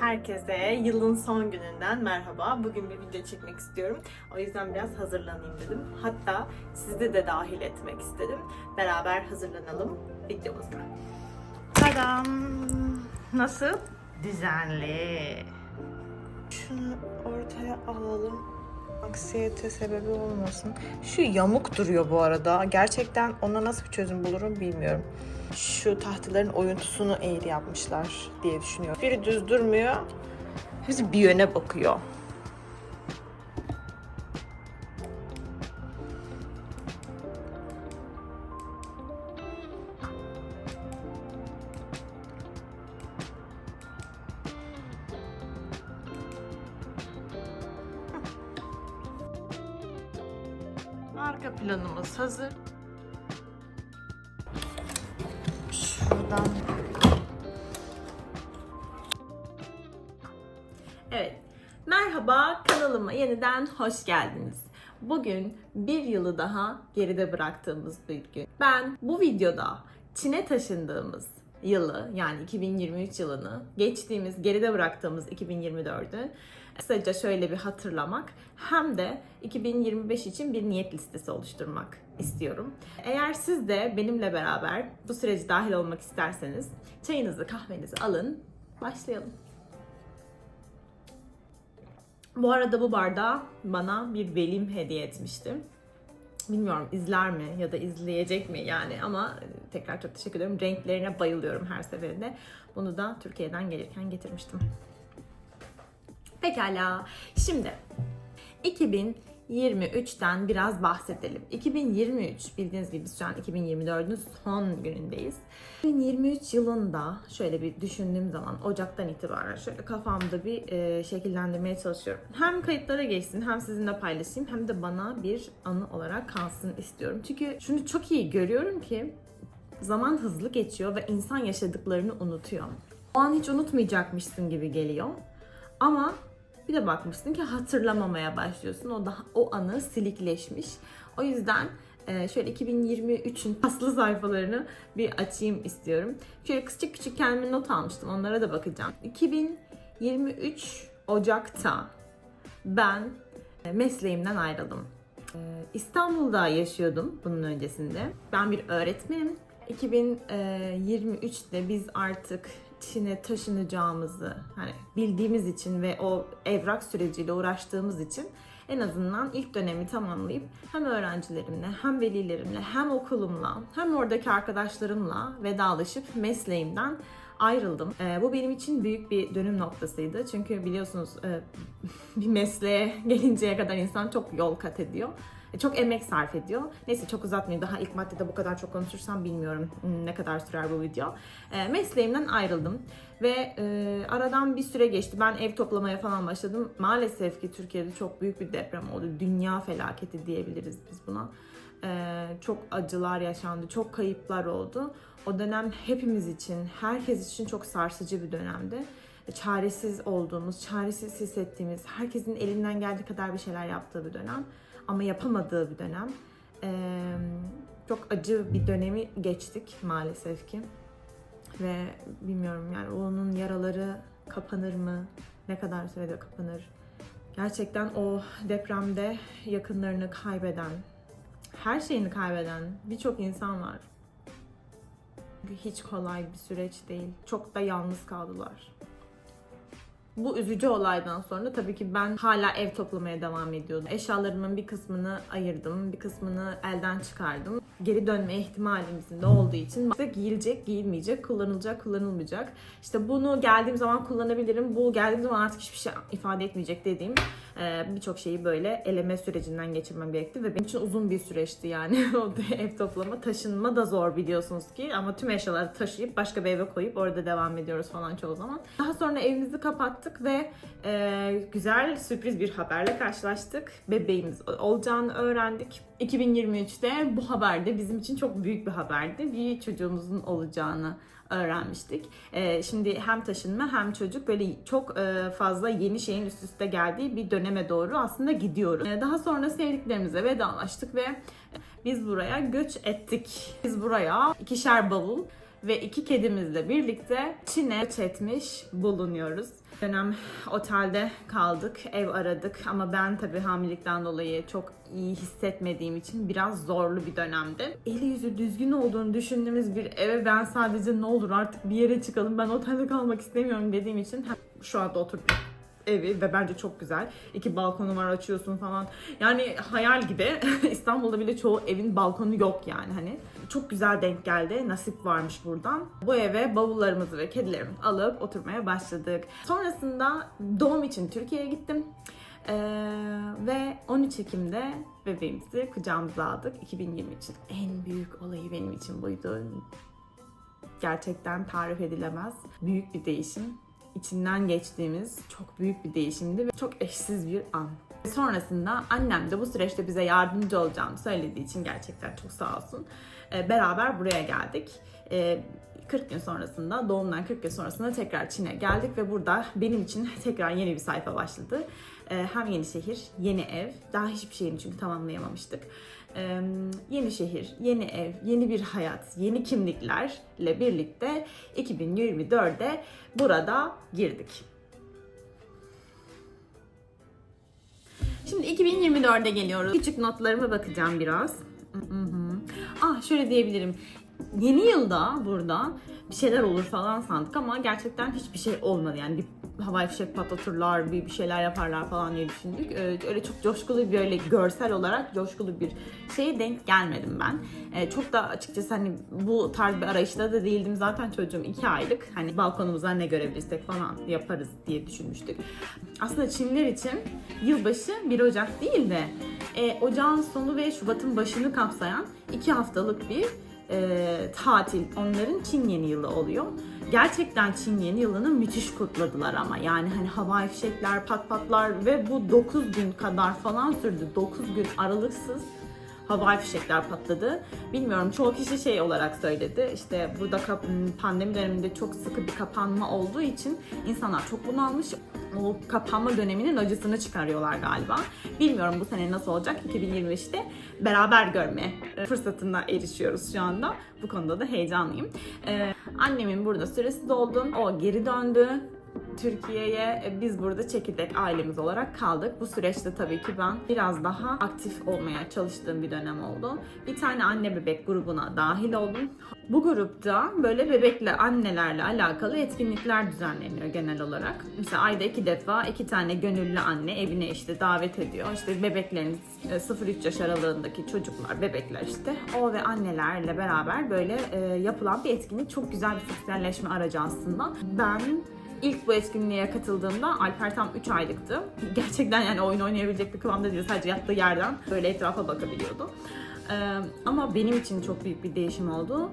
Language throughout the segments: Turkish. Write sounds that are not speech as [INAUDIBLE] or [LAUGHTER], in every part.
Herkese yılın son gününden merhaba. Bugün bir video çekmek istiyorum. O yüzden biraz hazırlanayım dedim. Hatta sizi de dahil etmek istedim. Beraber hazırlanalım videomuza. Tadam! Nasıl? Düzenli. Şunu ortaya alalım. Aksiyete sebebi olmasın. Şu yamuk duruyor bu arada. Gerçekten ona nasıl bir çözüm bulurum bilmiyorum. Şu tahtaların oyuntusunu eğri yapmışlar diye düşünüyorum. Biri düz durmuyor. Hepsi bir yöne bakıyor. Kanalıma yeniden hoş geldiniz. Bugün bir yılı daha geride bıraktığımız bir gün. Ben bu videoda Çin'e taşındığımız yılı yani 2023 yılını geçtiğimiz geride bıraktığımız 2024'ü kısaca şöyle bir hatırlamak hem de 2025 için bir niyet listesi oluşturmak istiyorum. Eğer siz de benimle beraber bu süreci dahil olmak isterseniz çayınızı kahvenizi alın başlayalım. Bu arada bu bardağı bana bir velim hediye etmişti. Bilmiyorum izler mi ya da izleyecek mi yani ama tekrar çok teşekkür ederim. Renklerine bayılıyorum her seferinde. Bunu da Türkiye'den gelirken getirmiştim. Pekala. Şimdi 2023'ten biraz bahsedelim. 2023 bildiğiniz gibi şu an 2024'ün son günündeyiz. 2023 yılında şöyle bir düşündüğüm zaman Ocak'tan itibaren şöyle kafamda bir e, şekillendirmeye çalışıyorum. Hem kayıtlara geçsin hem sizinle paylaşayım hem de bana bir anı olarak kalsın istiyorum. Çünkü şunu çok iyi görüyorum ki zaman hızlı geçiyor ve insan yaşadıklarını unutuyor. O an hiç unutmayacakmışsın gibi geliyor. Ama bir de bakmışsın ki hatırlamamaya başlıyorsun. O da o anı silikleşmiş. O yüzden e, şöyle 2023'ün paslı sayfalarını bir açayım istiyorum. Şöyle küçük küçük kendime not almıştım. Onlara da bakacağım. 2023 Ocak'ta ben e, mesleğimden ayrıldım. E, İstanbul'da yaşıyordum bunun öncesinde. Ben bir öğretmenim. 2023'te biz artık Çin'e taşınacağımızı hani bildiğimiz için ve o evrak süreciyle uğraştığımız için en azından ilk dönemi tamamlayıp hem öğrencilerimle hem velilerimle hem okulumla hem oradaki arkadaşlarımla vedalaşıp mesleğimden ayrıldım. Ee, bu benim için büyük bir dönüm noktasıydı. Çünkü biliyorsunuz e, [LAUGHS] bir mesleğe gelinceye kadar insan çok yol kat ediyor. E, Çok emek sarf ediyor. Neyse çok uzatmayayım. Daha ilk maddede bu kadar çok konuşursam bilmiyorum hmm, ne kadar sürer bu video. E, mesleğimden ayrıldım. Ve e, aradan bir süre geçti. Ben ev toplamaya falan başladım. Maalesef ki Türkiye'de çok büyük bir deprem oldu. Dünya felaketi diyebiliriz biz buna. Çok acılar yaşandı. Çok kayıplar oldu. O dönem hepimiz için, herkes için çok sarsıcı bir dönemdi çaresiz olduğumuz, çaresiz hissettiğimiz, herkesin elinden geldiği kadar bir şeyler yaptığı bir dönem ama yapamadığı bir dönem. Ee, çok acı bir dönemi geçtik maalesef ki. Ve bilmiyorum yani onun yaraları kapanır mı? Ne kadar sürede kapanır? Gerçekten o depremde yakınlarını kaybeden, her şeyini kaybeden birçok insan var. Hiç kolay bir süreç değil. Çok da yalnız kaldılar. Bu üzücü olaydan sonra tabii ki ben hala ev toplamaya devam ediyordum. Eşyalarımın bir kısmını ayırdım, bir kısmını elden çıkardım. Geri dönme ihtimalimizin de olduğu için işte giyilecek, giyilmeyecek, kullanılacak, kullanılmayacak. İşte bunu geldiğim zaman kullanabilirim, bu geldiğim zaman artık hiçbir şey ifade etmeyecek dediğim e, birçok şeyi böyle eleme sürecinden geçirmem gerekti ve benim için uzun bir süreçti yani [LAUGHS] o ev toplama. Taşınma da zor biliyorsunuz ki ama tüm eşyaları taşıyıp başka bir eve koyup orada devam ediyoruz falan çoğu zaman. Daha sonra evimizi kapattık ve e, güzel sürpriz bir haberle karşılaştık. Bebeğimiz olacağını öğrendik. 2023'te bu haber de bizim için çok büyük bir haberdi. Bir çocuğumuzun olacağını öğrenmiştik. Ee, şimdi hem taşınma hem çocuk böyle çok e, fazla yeni şeyin üst üste geldiği bir döneme doğru aslında gidiyoruz. Ee, daha sonra sevdiklerimize vedalaştık ve biz buraya göç ettik. Biz buraya ikişer bavul ve iki kedimizle birlikte Çin'e göç etmiş bulunuyoruz. Dönem otelde kaldık, ev aradık ama ben tabii hamilelikten dolayı çok iyi hissetmediğim için biraz zorlu bir dönemdi. Eli yüzü düzgün olduğunu düşündüğümüz bir eve ben sadece ne olur artık bir yere çıkalım ben otelde kalmak istemiyorum dediğim için şu anda oturduk evi ve bence çok güzel. İki balkonu var açıyorsun falan. Yani hayal gibi. [LAUGHS] İstanbul'da bile çoğu evin balkonu yok yani hani. Çok güzel denk geldi. Nasip varmış buradan. Bu eve bavullarımızı ve kedilerimizi alıp oturmaya başladık. Sonrasında doğum için Türkiye'ye gittim. Ee, ve 13 Ekim'de bebeğimizi kucağımıza aldık. 2020 için en büyük olayı benim için buydu. Gerçekten tarif edilemez. Büyük bir değişim içinden geçtiğimiz çok büyük bir değişimdi ve çok eşsiz bir an. Sonrasında annem de bu süreçte bize yardımcı olacağını söylediği için gerçekten çok sağ olsun. Ee, Beraber buraya geldik. Ee, 40 gün sonrasında, doğumdan 40 gün sonrasında tekrar Çin'e geldik ve burada benim için [LAUGHS] tekrar yeni bir sayfa başladı. Ee, Hem yeni şehir, yeni ev, daha hiçbir şeyini çünkü tamamlayamamıştık. Ee, Yeni şehir, yeni ev, yeni bir hayat, yeni kimliklerle birlikte 2024'de burada girdik. Şimdi 2024'e geliyoruz. Küçük notlarıma bakacağım biraz. Ah şöyle diyebilirim. Yeni yılda burada bir şeyler olur falan sandık ama gerçekten hiçbir şey olmadı. Yani bir havai fişek patlatırlar, bir, bir şeyler yaparlar falan diye düşündük. Ee, Öyle çok coşkulu bir öyle görsel olarak coşkulu bir şeye denk gelmedim ben. Ee, çok da açıkçası hani bu tarz bir arayışta da değildim. Zaten çocuğum iki aylık. Hani balkonumuzdan ne görebilirsek falan yaparız diye düşünmüştük. Aslında Çinliler için yılbaşı 1 Ocak değil de e, ocağın sonu ve Şubat'ın başını kapsayan iki haftalık bir e, tatil. Onların Çin yeni yılı oluyor. Gerçekten Çin yeni yılını müthiş kutladılar ama yani hani havai fişekler, pat patlar ve bu 9 gün kadar falan sürdü. 9 gün aralıksız havai fişekler patladı. Bilmiyorum çoğu kişi şey olarak söyledi. İşte burada pandemi döneminde çok sıkı bir kapanma olduğu için insanlar çok bunalmış. O kapanma döneminin acısını çıkarıyorlar galiba. Bilmiyorum bu sene nasıl olacak 2025'te beraber görme fırsatına erişiyoruz şu anda. Bu konuda da heyecanlıyım. Ee, annemin burada süresi doldu. O geri döndü. Türkiye'ye e, biz burada çekirdek ailemiz olarak kaldık. Bu süreçte tabii ki ben biraz daha aktif olmaya çalıştığım bir dönem oldu. Bir tane anne bebek grubuna dahil oldum. Bu grupta böyle bebekle annelerle alakalı etkinlikler düzenleniyor genel olarak. Mesela ayda iki defa iki tane gönüllü anne evine işte davet ediyor. İşte bebekleriniz e, 0-3 yaş aralığındaki çocuklar, bebekler işte o ve annelerle beraber böyle e, yapılan bir etkinlik. Çok güzel bir sosyalleşme aracı aslında. Ben İlk bu etkinliğe katıldığımda Alper tam 3 aylıktı. [LAUGHS] Gerçekten yani oyun oynayabilecek bir kıvamda değil. Sadece yattığı yerden böyle etrafa bakabiliyordu. Ee, ama benim için çok büyük bir değişim oldu.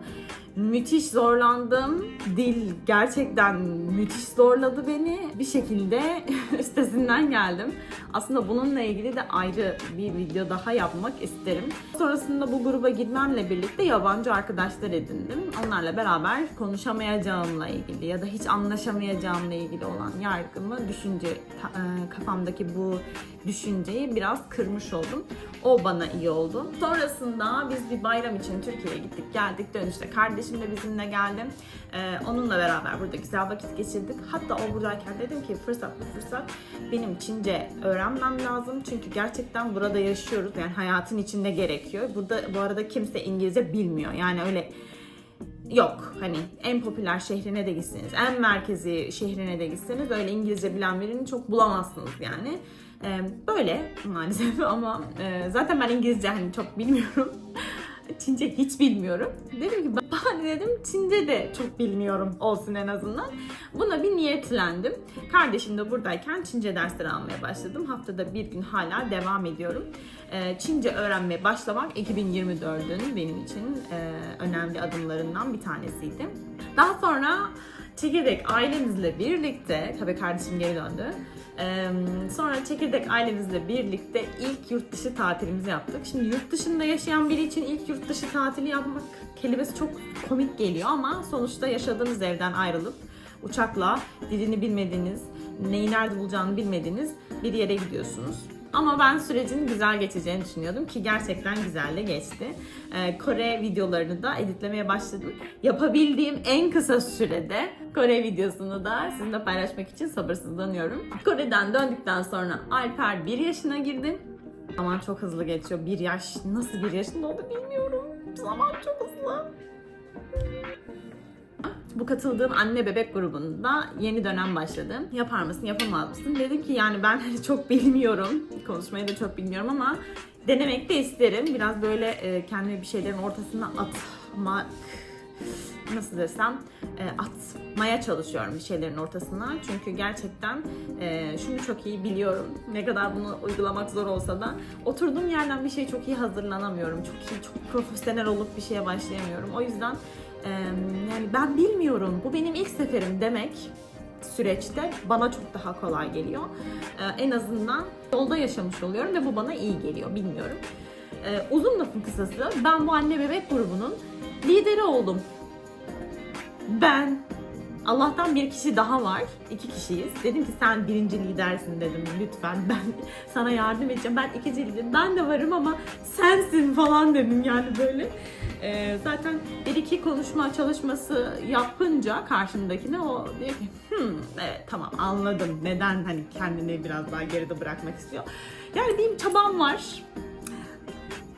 Müthiş zorlandım. Dil gerçekten müthiş zorladı beni. Bir şekilde [LAUGHS] üstesinden geldim. Aslında bununla ilgili de ayrı bir video daha yapmak isterim. Sonrasında bu gruba girmemle birlikte yabancı arkadaşlar edindim. Onlarla beraber konuşamayacağımla ilgili ya da hiç anlaşamayacağımla ilgili olan yargımı, düşünce, e, kafamdaki bu düşünceyi biraz kırmış oldum. O bana iyi oldu. Sonrasında biz bir bayram için Türkiye'ye gittik geldik. Dönüşte kardeşim de bizimle geldi. Ee, onunla beraber burada güzel vakit geçirdik. Hatta o buradayken dedim ki fırsat bu fırsat benim Çince öğrenmem lazım. Çünkü gerçekten burada yaşıyoruz. Yani hayatın içinde gerekiyor. Burada bu arada kimse İngilizce bilmiyor. Yani öyle yok. Hani en popüler şehrine de gitseniz, en merkezi şehrine de gitseniz öyle İngilizce bilen birini çok bulamazsınız yani. Ee, böyle maalesef [LAUGHS] ama e, zaten ben İngilizce hani çok bilmiyorum. Çince hiç bilmiyorum. Dedim ki ben dedim Çince de çok bilmiyorum olsun en azından. Buna bir niyetlendim. Kardeşim de buradayken Çince dersleri almaya başladım. Haftada bir gün hala devam ediyorum. Ee, Çince öğrenmeye başlamak 2024'ün benim için e, önemli adımlarından bir tanesiydi. Daha sonra çekirdek ailemizle birlikte, tabii kardeşim geri döndü. Sonra çekirdek ailemizle birlikte ilk yurt dışı tatilimizi yaptık. Şimdi yurt dışında yaşayan biri için ilk yurt dışı tatili yapmak kelimesi çok komik geliyor ama sonuçta yaşadığınız evden ayrılıp uçakla dilini bilmediğiniz, neyi nerede bulacağını bilmediğiniz bir yere gidiyorsunuz. Ama ben sürecin güzel geçeceğini düşünüyordum ki gerçekten güzel de geçti. Ee, Kore videolarını da editlemeye başladım. Yapabildiğim en kısa sürede Kore videosunu da sizinle paylaşmak için sabırsızlanıyorum. Kore'den döndükten sonra Alper 1 yaşına girdi. Zaman çok hızlı geçiyor. Bir yaş nasıl bir yaşında oldu bilmiyorum. Zaman çok hızlı. Bu katıldığım anne bebek grubunda yeni dönem başladı. Yapar mısın, yapamaz mısın? Dedim ki yani ben hani çok bilmiyorum. Konuşmayı da çok bilmiyorum ama denemek de isterim. Biraz böyle e, kendimi bir şeylerin ortasına atmak nasıl desem e, atmaya çalışıyorum bir şeylerin ortasına. Çünkü gerçekten e, şunu çok iyi biliyorum. Ne kadar bunu uygulamak zor olsa da oturduğum yerden bir şey çok iyi hazırlanamıyorum. Çok iyi, çok profesyonel olup bir şeye başlayamıyorum. O yüzden yani ben bilmiyorum. Bu benim ilk seferim demek süreçte bana çok daha kolay geliyor. E, en azından yolda yaşamış oluyorum ve bu bana iyi geliyor. Bilmiyorum. E, uzun lafın kısası ben bu anne bebek grubunun lideri oldum. Ben Allah'tan bir kişi daha var. iki kişiyiz. Dedim ki sen birinci lidersin dedim. Lütfen ben [LAUGHS] sana yardım edeceğim. Ben ikinci liderim. Ben de varım ama sensin falan dedim yani böyle. Ee, zaten bir iki konuşma çalışması yapınca karşımdakine o diyor ki hmm, evet tamam anladım neden hani kendini biraz daha geride bırakmak istiyor. Yani benim çabam var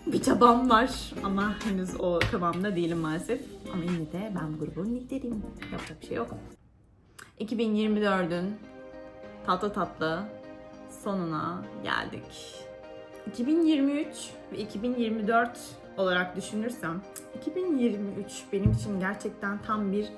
bir çabam var ama henüz o kıvamda değilim maalesef. Ama yine de ben bu grubun lideriyim. Yapacak bir şey yok. 2024'ün tatlı tatlı sonuna geldik. 2023 ve 2024 olarak düşünürsem 2023 benim için gerçekten tam bir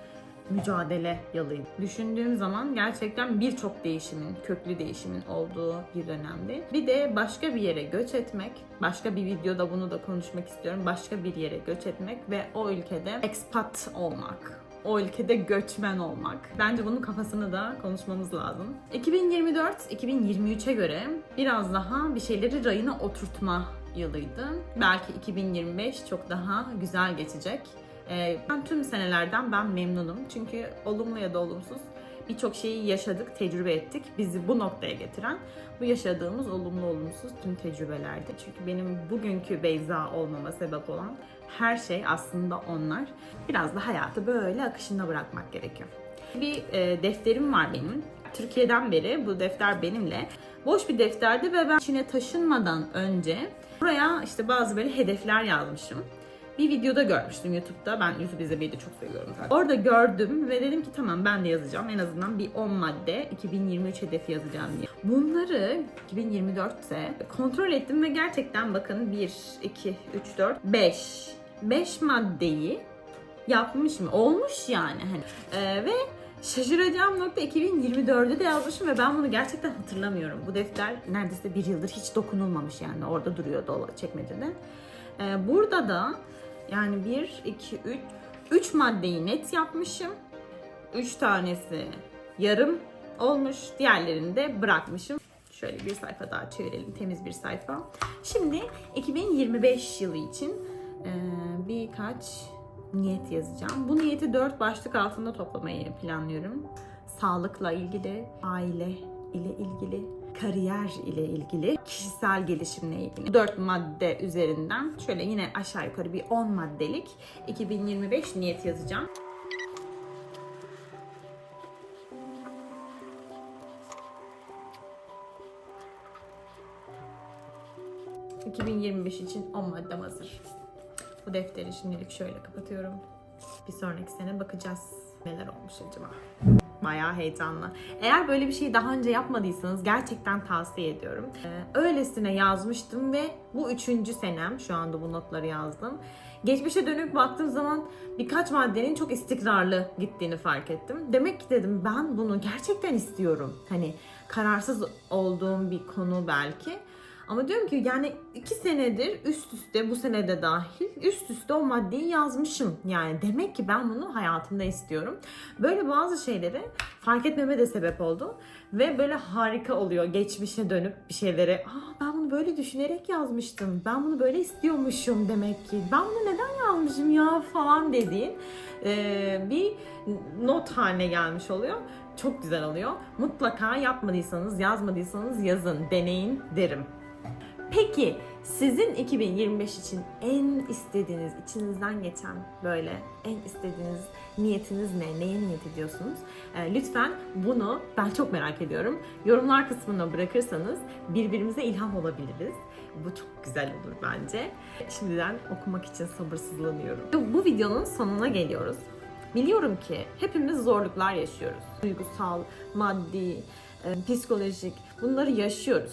mücadele yılıydı. Düşündüğüm zaman gerçekten birçok değişimin, köklü değişimin olduğu bir dönemdi. Bir de başka bir yere göç etmek, başka bir videoda bunu da konuşmak istiyorum. Başka bir yere göç etmek ve o ülkede expat olmak o ülkede göçmen olmak. Bence bunun kafasını da konuşmamız lazım. 2024-2023'e göre biraz daha bir şeyleri rayına oturtma yılıydı. Belki 2025 çok daha güzel geçecek. Ee, ben tüm senelerden ben memnunum. Çünkü olumlu ya da olumsuz birçok şeyi yaşadık, tecrübe ettik. Bizi bu noktaya getiren bu yaşadığımız olumlu olumsuz tüm tecrübelerdi. Çünkü benim bugünkü Beyza olmama sebep olan her şey aslında onlar. Biraz da hayatı böyle akışında bırakmak gerekiyor. Bir e, defterim var benim. Türkiye'den beri bu defter benimle. Boş bir defterdi ve ben içine taşınmadan önce buraya işte bazı böyle hedefler yazmışım bir videoda görmüştüm YouTube'da. Ben YouTube izlemeyi de çok seviyorum zaten. Orada gördüm ve dedim ki tamam ben de yazacağım. En azından bir 10 madde 2023 hedefi yazacağım diye. Bunları 2024'te kontrol ettim ve gerçekten bakın 1, 2, 3, 4, 5. 5 maddeyi yapmışım. Olmuş yani. Hani. Ee, ve şaşıracağım nokta 2024'de de yazmışım ve ben bunu gerçekten hatırlamıyorum. Bu defter neredeyse bir yıldır hiç dokunulmamış yani. Orada duruyor dolap çekmecede. Ee, burada da yani 1, 2, 3, 3 maddeyi net yapmışım. 3 tanesi yarım olmuş. Diğerlerini de bırakmışım. Şöyle bir sayfa daha çevirelim. Temiz bir sayfa. Şimdi 2025 yılı için e, birkaç niyet yazacağım. Bu niyeti 4 başlık altında toplamayı planlıyorum. Sağlıkla ilgili, aile ile ilgili, kariyer ile ilgili, kişisel gelişimle ilgili 4 madde üzerinden şöyle yine aşağı yukarı bir 10 maddelik 2025 niyet yazacağım. ...2025 için 10 maddem hazır. Bu defteri şimdilik şöyle kapatıyorum. Bir sonraki sene bakacağız neler olmuş acaba. Bayağı heyecanlı. Eğer böyle bir şeyi daha önce yapmadıysanız gerçekten tavsiye ediyorum. Ee, öylesine yazmıştım ve bu üçüncü senem. Şu anda bu notları yazdım. Geçmişe dönüp baktığım zaman birkaç maddenin çok istikrarlı gittiğini fark ettim. Demek ki dedim ben bunu gerçekten istiyorum. Hani kararsız olduğum bir konu belki. Ama diyorum ki yani iki senedir üst üste bu senede dahil üst üste o maddeyi yazmışım. Yani demek ki ben bunu hayatımda istiyorum. Böyle bazı şeyleri fark etmeme de sebep oldu. Ve böyle harika oluyor geçmişe dönüp bir şeylere Aa, ben bunu böyle düşünerek yazmıştım. Ben bunu böyle istiyormuşum demek ki. Ben bunu neden yazmışım ya falan dediğin ee, bir not haline gelmiş oluyor. Çok güzel oluyor. Mutlaka yapmadıysanız, yazmadıysanız yazın, deneyin derim. Peki sizin 2025 için en istediğiniz, içinizden geçen böyle en istediğiniz niyetiniz ne? Neye niyet ediyorsunuz? Ee, lütfen bunu ben çok merak ediyorum. Yorumlar kısmına bırakırsanız birbirimize ilham olabiliriz. Bu çok güzel olur bence. Şimdiden okumak için sabırsızlanıyorum. Bu videonun sonuna geliyoruz. Biliyorum ki hepimiz zorluklar yaşıyoruz. Duygusal, maddi, e, psikolojik bunları yaşıyoruz.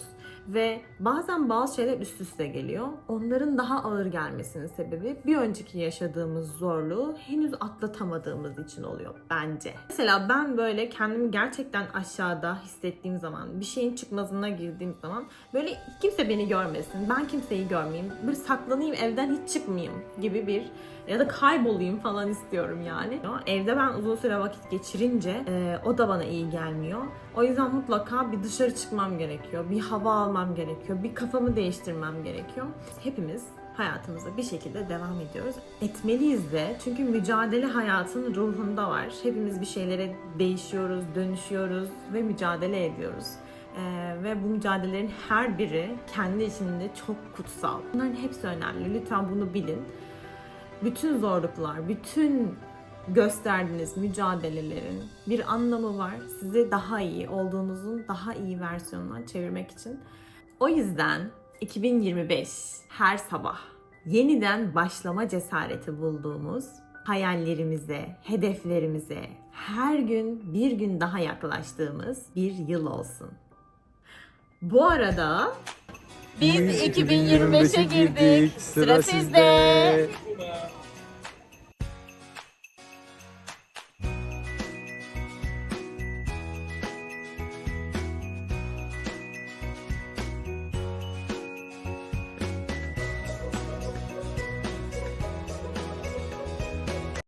Ve bazen bazı şeyler üst üste geliyor. Onların daha ağır gelmesinin sebebi bir önceki yaşadığımız zorluğu henüz atlatamadığımız için oluyor bence. Mesela ben böyle kendimi gerçekten aşağıda hissettiğim zaman, bir şeyin çıkmazına girdiğim zaman böyle kimse beni görmesin, ben kimseyi görmeyeyim, bir saklanayım evden hiç çıkmayayım gibi bir ya da kaybolayım falan istiyorum yani. Evde ben uzun süre vakit geçirince e, o da bana iyi gelmiyor. O yüzden mutlaka bir dışarı çıkmam gerekiyor. Bir hava almam gerekiyor. Bir kafamı değiştirmem gerekiyor. Hepimiz hayatımıza bir şekilde devam ediyoruz. Etmeliyiz de çünkü mücadele hayatın ruhunda var. Hepimiz bir şeylere değişiyoruz, dönüşüyoruz ve mücadele ediyoruz. Ee, ve bu mücadelelerin her biri kendi içinde çok kutsal. Bunların hepsi önemli. Lütfen bunu bilin bütün zorluklar, bütün gösterdiğiniz mücadelelerin bir anlamı var. Sizi daha iyi olduğunuzun daha iyi versiyonuna çevirmek için. O yüzden 2025 her sabah yeniden başlama cesareti bulduğumuz hayallerimize, hedeflerimize her gün bir gün daha yaklaştığımız bir yıl olsun. Bu arada Biz 2025'e girdik. Sıra sizde.